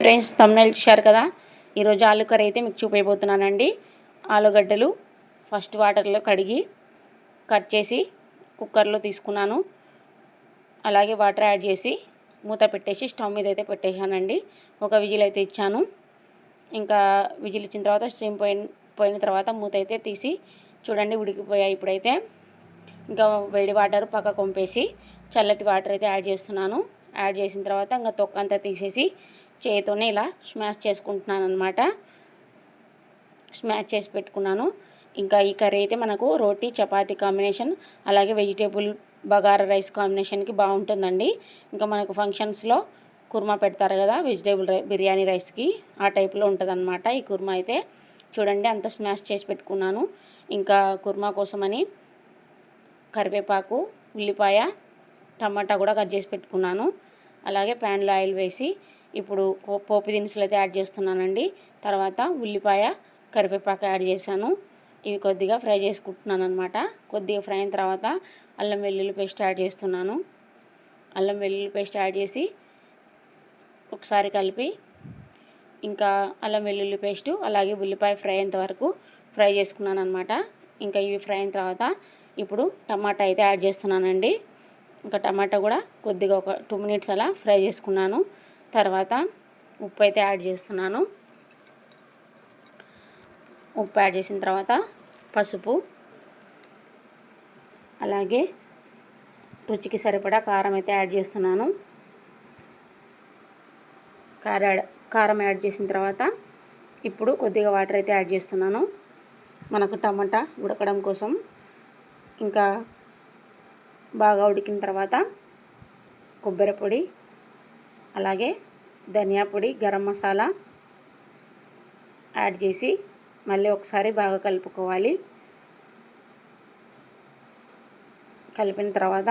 Friends thumbnail చూశారు కదా? ఈరోజు ఆలు కర్రీ అయితే మీకు చూపించబోతున్నానండి ఆలుగడ్డలు ఫస్ట్ వాటర్లో కడిగి కట్ చేసి కుక్కర్లో తీసుకున్నాను. అలాగే వాటర్ యాడ్ చేసి మూత పెట్టేసి స్టవ్ మీద అయితే పెట్టేశానండి. ఒక విజిల్ అయితే ఇచ్చాను. ఇంకా విజిల్ ఇచ్చిన తర్వాత స్టీమ్ పోయిన పోయిన తర్వాత మూత అయితే తీసి చూడండి ఉడికిపోయాయి ఇప్పుడైతే. ఇంకా వేడి వాటర్ పక్క కొంపేసి చల్లటి వాటర్ అయితే యాడ్ చేస్తున్నాను. యాడ్ చేసిన తర్వాత ఇంకా తొక్క అంతా తీసేసి చేయితోనే ఇలా స్మాష్ చేసుకుంటున్నాను అనమాట స్మాష్ చేసి పెట్టుకున్నాను. ఇంకా ఈ కర్రీ అయితే మనకు రోటీ చపాతీ కాంబినేషన్ అలాగే వెజిటేబుల్ బగారా రైస్ కాంబినేషన్కి బాగుంటుందండి. ఇంకా మనకు ఫంక్షన్స్లో కుర్మా పెడతారు కదా వెజిటేబుల్ రై బిర్యానీ రైస్కి ఆ టైప్లో ఉంటుందన్నమాట ఈ కుర్మా అయితే. చూడండి అంత స్మాష్ చేసి పెట్టుకున్నాను. ఇంకా కుర్మా కోసమని కరివేపాకు ఉల్లిపాయ టమాటా కూడా కట్ చేసి పెట్టుకున్నాను. అలాగే ప్యాన్లో ఆయిల్ వేసి ఇప్పుడు పోపు దినుసులు అయితే యాడ్ చేస్తున్నానండి. తర్వాత ఉల్లిపాయ కరివేపాకు యాడ్ చేశాను. ఇవి కొద్దిగా ఫ్రై చేసుకుంటున్నాను అనమాట కొద్దిగా ఫ్రై అయిన తర్వాత అల్లం వెల్లుల్లి పేస్ట్ యాడ్ చేస్తున్నాను. అల్లం వెల్లుల్లి పేస్ట్ యాడ్ చేసి ఒకసారి కలిపి ఇంకా అల్లం వెల్లుల్లి పేస్టు అలాగే ఉల్లిపాయ ఫ్రై అయ్యేంత వరకు ఫ్రై చేసుకున్నాను అనమాట ఇంకా ఇవి ఫ్రై అయిన తర్వాత ఇప్పుడు టమాటా అయితే యాడ్ చేస్తున్నానండి. ఇంకా టమాటా కూడా కొద్దిగా ఒక టూ మినిట్స్ అలా ఫ్రై చేసుకున్నాను. తర్వాత ఉప్పు అయితే యాడ్ చేస్తున్నాను. ఉప్పు యాడ్ చేసిన తర్వాత పసుపు అలాగే రుచికి సరిపడా కారం అయితే యాడ్ చేస్తున్నాను. కారం కారం యాడ్ చేసిన తర్వాత ఇప్పుడు కొద్దిగా వాటర్ అయితే యాడ్ చేస్తున్నాను. మనకు టమాటా ఉడకడం కోసం ఇంకా బాగా ఉడికిన తర్వాత కొబ్బరి పొడి అలాగే ధనియా పొడి గరం మసాలా యాడ్ చేసి మళ్ళీ ఒకసారి బాగా కలుపుకోవాలి. కలిపిన తర్వాత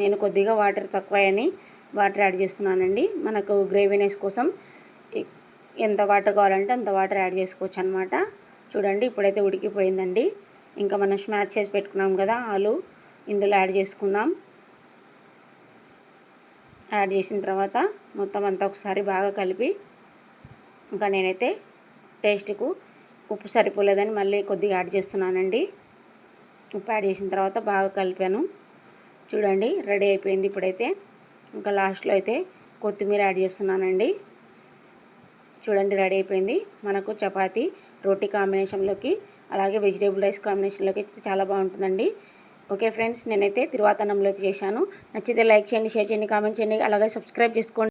నేను కొద్దిగా వాటర్ తక్కువని వాటర్ యాడ్ చేస్తున్నానండి. మనకు గ్రేవీనెస్ కోసం ఎంత వాటర్ కావాలంటే అంత వాటర్ యాడ్ చేసుకోవచ్చు అనమాట చూడండి ఇప్పుడైతే ఉడికిపోయిందండి. ఇంకా మనం స్మాచ్ చేసి పెట్టుకున్నాం కదా ఆలు. ఇందులో యాడ్ చేసుకుందాం. యాడ్ చేసిన తర్వాత మొత్తం అంతా ఒకసారి బాగా కలిపి ఇంకా నేనైతే టేస్ట్కు ఉప్పు సరిపోలేదని మళ్ళీ కొద్దిగా యాడ్ చేస్తున్నానండి. ఉప్పు యాడ్ చేసిన తర్వాత బాగా కలిపాను. చూడండి రెడీ అయిపోయింది ఇప్పుడైతే. ఇంకా లాస్ట్లో అయితే కొత్తిమీర యాడ్ చేస్తున్నానండి. చూడండి రెడీ అయిపోయింది. మనకు చపాతీ రోటీ కాంబినేషన్లోకి అలాగే వెజిటేబుల్ రైస్ కాంబినేషన్లోకి చాలా బాగుంటుందండి. ఓకే ఫ్రెండ్స్ నేనైతే తిరువాతనంలోకి చేశాను. నచ్చితే లైక్ చేయండి షేర్ చేయండి కామెంట్ చేయండి. అలాగే సబ్స్క్రైబ్ చేసుకోండి.